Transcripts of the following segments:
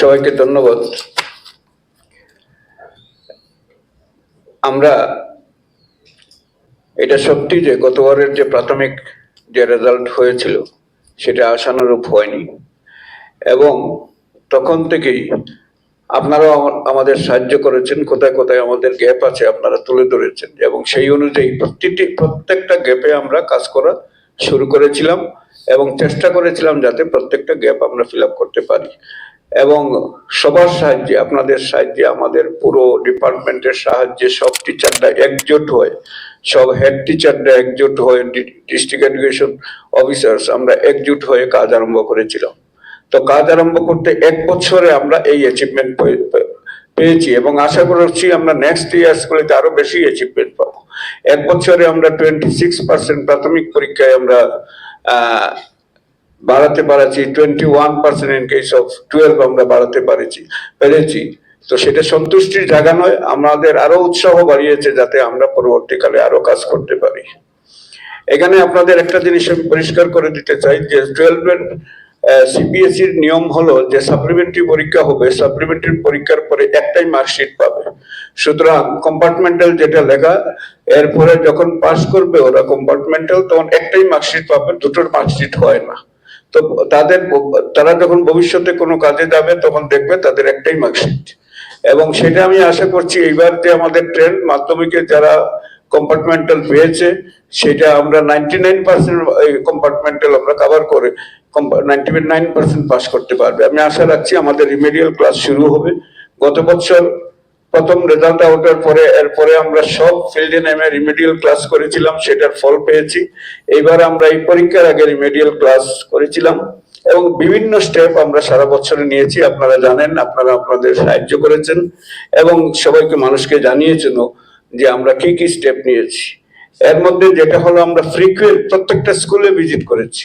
সবাইকে ধন্যবাদ। আমরা এটা সত্যি যে গতবারের যে প্রাথমিক যে রেজাল্ট হয়েছিল, সেটা আশানুরূপ হয়নি। এবং তখন থেকেই আপনারাও আমাদের সাহায্য করেছেন, কোথায় কোথায় আমাদের গ্যাপ আছে আপনারা তুলে ধরেছেন। এবং সেই অনুযায়ী প্রতিটি, প্রত্যেকটা গ্যাপে আমরা কাজ করা শুরু করেছিলাম এবং চেষ্টা করেছিলাম যাতে প্রত্যেকটা গ্যাপ আমরা ফিল করতে পারি। এবং সবার সাহায্যে, আপনাদের সাহায্যে, আমাদের পুরো ডিপার্টমেন্টের সাহায্যে সব টিচাররা একজোট হয়ে, সব হেড টিচাররা একজোট হয়ে ডিস্ট্রিক্ট এডুকেশন অফিসার্স আমরা একজোট হয়ে কাজ আরম্ভ করেছিলাম। তো কাজ আরম্ভ করতে এক বছরে আমরা এই অ্যাচিভমেন্ট পেয়েছি এবং আশা করছি আমরা নেক্সট ইয়ার্স গুলিতে আরও বেশি অ্যাচিভমেন্ট পাবো। এক বছরে আমরা টোয়েন্টি সিক্স পার্সেন্ট প্রাথমিক পরীক্ষায় আমরা বাড়াতে পারছি twenty one percent in case of twelve আমরা বাড়াতে পারেছি, পেরেছি। তো সেটা সন্তুষ্টির জায়গা নয়, আমাদের আরও উৎসাহ বাড়িয়েছে যাতে আমরা পরবর্তীকালে আরও কাজ করতে পারি। এখানে আপনাদের একটা জিনিস আমি পরিষ্কার করে দিতে চাই, যে টুয়েলভের সিবিএসইর নিয়ম হলো যে সাপ্লিমেন্টারি পরীক্ষা হবে সাপ্লিমেন্টারি পরীক্ষার পরে একটাই মার্কশিট পাবে। সুতরাং কম্পার্টমেন্টাল যেটা লেখা, এরপরে যখন পাস করবে ওরা কম্পার্টমেন্টাল তখন একটাই মার্কশিট পাবে, দুটোর মার্কশিট হয় না। তো তাদের তারা যখন ভবিষ্যতে কোনো কাজে যাবে, তখন দেখবে তাদের একটাই মার্কশিট এবং সেটা আমি আশা করছি এইবার যে আমাদের ট্রেন্ড মাধ্যমিকে যারা কম্পার্টমেন্টাল পেয়েছে, সেটা আমরা নাইনটি নাইন পার্সেন্ট কম্পার্টমেন্টাল আমরা কভার করে নাইনটি নাইন পার্সেন্ট পাস করতে পারবে। আমি আশা রাখছি আমাদের রিমেডিয়াল ক্লাস শুরু হবে। গত বছর প্রথম রেজাল্ট আউটের পরে এরপরে আমরা সব ফিল্ডে নেমে রিমেডিয়াল ক্লাস করেছিলাম, সেটার ফল পেয়েছি। এইবার আমরা এই পরীক্ষার আগে রিমেডিয়াল ক্লাস করেছিলাম এবং বিভিন্ন স্টেপ আমরা সারা বছরে নিয়েছি, আপনারা জানেন, আপনারা আপনাদের সাহায্য করেছেন এবং সবাইকে, মানুষকে জানিয়েছেন যে আমরা কি কি স্টেপ নিয়েছি। এর মধ্যে যেটা হলো, আমরা ফ্রিকুয়েন্ট প্রত্যেকটা স্কুলে ভিজিট করেছি।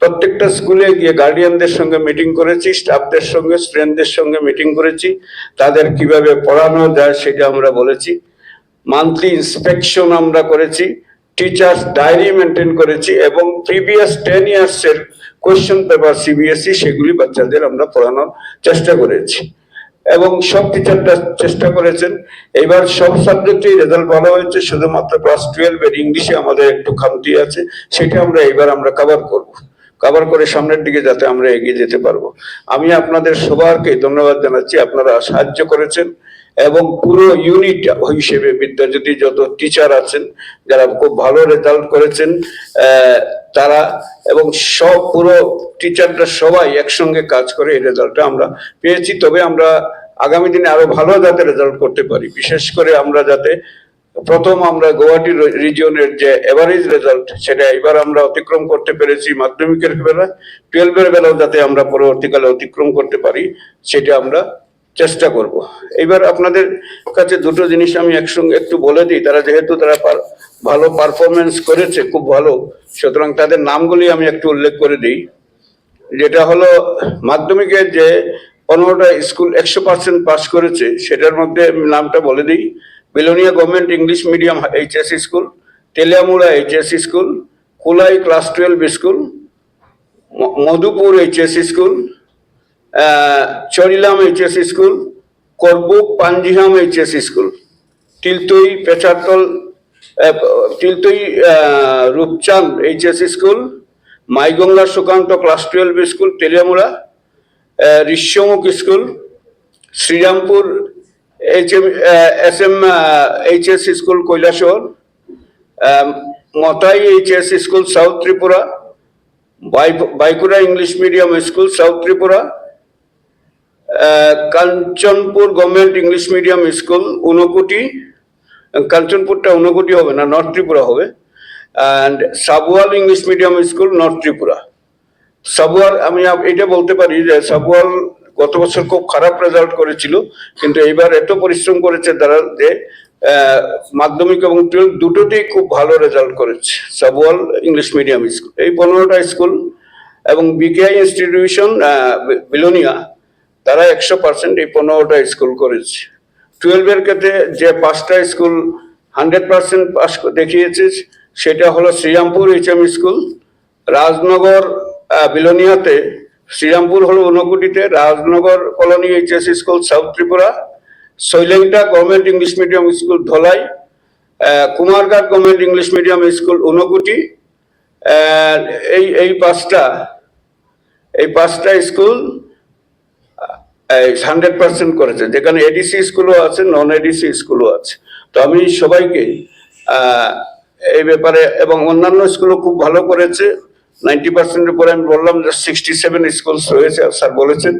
প্রত্যেকটা স্কুলে গিয়ে গার্ডিয়ানদের সঙ্গে মিটিং করেছি স্টাফদের সঙ্গে স্টুডেন্টদের সঙ্গে মিটিং করেছি। তাদের কীভাবে পড়ানো যায় সেটা আমরা বলেছি। মান্থলি ইন্সপেকশন আমরা করেছি টিচার্স ডায়েরি মেনটেন করেছি এবং প্রিভিয়াস টেন ইয়ার্স এর কোয়েশ্চেন পেপার সিবিএসই সেগুলি বাচ্চাদের আমরা পড়ানোর চেষ্টা করেছি। এবং সব টিচাররা চেষ্টা করেছেন। এবার সব সাবজেক্টেই রেজাল্ট ভালো হয়েছে, শুধুমাত্র ক্লাস টুয়েলভ এর ইংলিশে আমাদের একটু খামতি আছে, সেটা আমরা এবার আমরা কভার করব। কভার করে সামনের দিকে যাতে আমরা এগিয়ে যেতে পারব। আমি আপনাদের সবারকে ধন্যবাদ জানাচ্ছি, আপনারা সাহায্য করেছেন এবং পুরো ইউনিট হিসেবে বিদ্যাজ্যোতি যত টিচার আছেন, যারা খুব ভালো রেজাল্ট করেছেন তারা এবং সব পুরো টিচাররা সবাই একসঙ্গে কাজ করে এই রেজাল্টটা আমরা পেয়েছি। তবে আমরা আগামী দিনে আরও ভালো যাতে রেজাল্ট করতে পারি। বিশেষ করে আমরা যাতে প্রথম আমরা গুয়াহাটি রিজিয়নের যে এভারেজ রেজাল্ট সেটা এবার আমরা অতিক্রম করতে পেরেছি মাধ্যমিকের বেলা টুয়েলভের বেলাও যাতে আমরা পরবর্তীকালে অতিক্রম করতে পারি, সেটা আমরা চেষ্টা করব। এবার আপনাদের কাছে দুটো জিনিস আমি একসঙ্গে একটু বলে দিই, তারা যেহেতু তারা ভালো পারফরমেন্স করেছে, খুব ভালো, সুতরাং তাদের নামগুলি আমি একটু উল্লেখ করে দিই। যেটা হলো মাধ্যমিকের যে পনেরোটা স্কুল একশো পার্সেন্ট পাস করেছে, সেটার মধ্যে নামটা বলে দিই। Belonia government English medium HS school Teliamura HS school Kulai class twelve school Madhupur HS school Charilam HS school Karbook Panjiham HS school ah, Tiltoi ah, Rupchand HS school Maiganga Sukanta class twelve school Teliamura Rishyamukh school Srirampur H M S M HS school Kailashahar Matai HS school south Tripura by- Baikhora English medium school south Tripura Kanchanpur government English medium school Unakoti কাঞ্চনপুরটা Unakoti হবে না north Tripura হবে and Sabual English medium school north Tripura Sabual আমি এটা বলতে পারি যে সাবুয়াল গত বছর খুব খারাপ রেজাল্ট করেছিল, কিন্তু এইবার এত পরিশ্রম করেছে তারা যে মাধ্যমিক এবং টুয়েলভ দুটোতেই খুব ভালো রেজাল্ট করেছে। Sabual English medium school. এই পনেরোটা স্কুল এবং বিকেআই ইনস্টিটিউশন বিলোনিয়া, তারা একশো পার্সেন্ট এই পনেরোটা স্কুল করেছে। টুয়েলভের ক্ষেত্রে যে পাঁচটা স্কুল হান্ড্রেড পার্সেন্ট পাস দেখিয়েছে, সেটা হলো Srirampur H HM school, Rajnagar বিলোনিয়াতে শ্রীরামপুর হলো ঊনকোটিতে Rajnagar colony HS school south Tripura Sailengta government English medium school Dhalai Kumarghat government English medium school Unakoti এই এই পাঁচটা এই পাঁচটা স্কুল হান্ড্রেড পার্সেন্ট করেছে। যেখানে এডিসি স্কুলও আছে নন এডিসি স্কুলও আছে। তো আমি সবাইকে এই ব্যাপারে এবং অন্যান্য স্কুলও খুব ভালো করেছে। নাইনটি পার্সেন্টের পরে আমি বললাম যে সিক্সটি সেভেন স্কুলস রয়েছে, স্যার বলেছেন।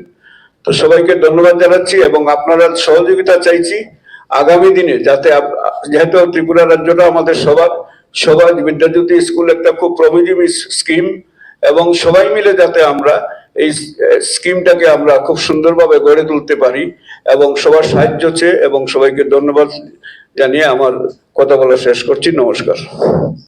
তো সবাইকে ধন্যবাদ জানাচ্ছি এবং আপনারা সহযোগিতা চাইছি আগামী দিনে যাতে যেহেতু ত্রিপুরা রাজ্যটা আমাদের সবার সবার বিদ্যাজ্যোতি স্কুল একটা খুব প্রমিজিভ স্কিম এবং সবাই মিলে যাতে আমরা এই স্কিমটাকে আমরা খুব সুন্দরভাবে গড়ে তুলতে পারি এবং সবার সাহায্য চেয়ে এবং সবাইকে ধন্যবাদ জানিয়ে আমার কথা বলা শেষ করছি। নমস্কার।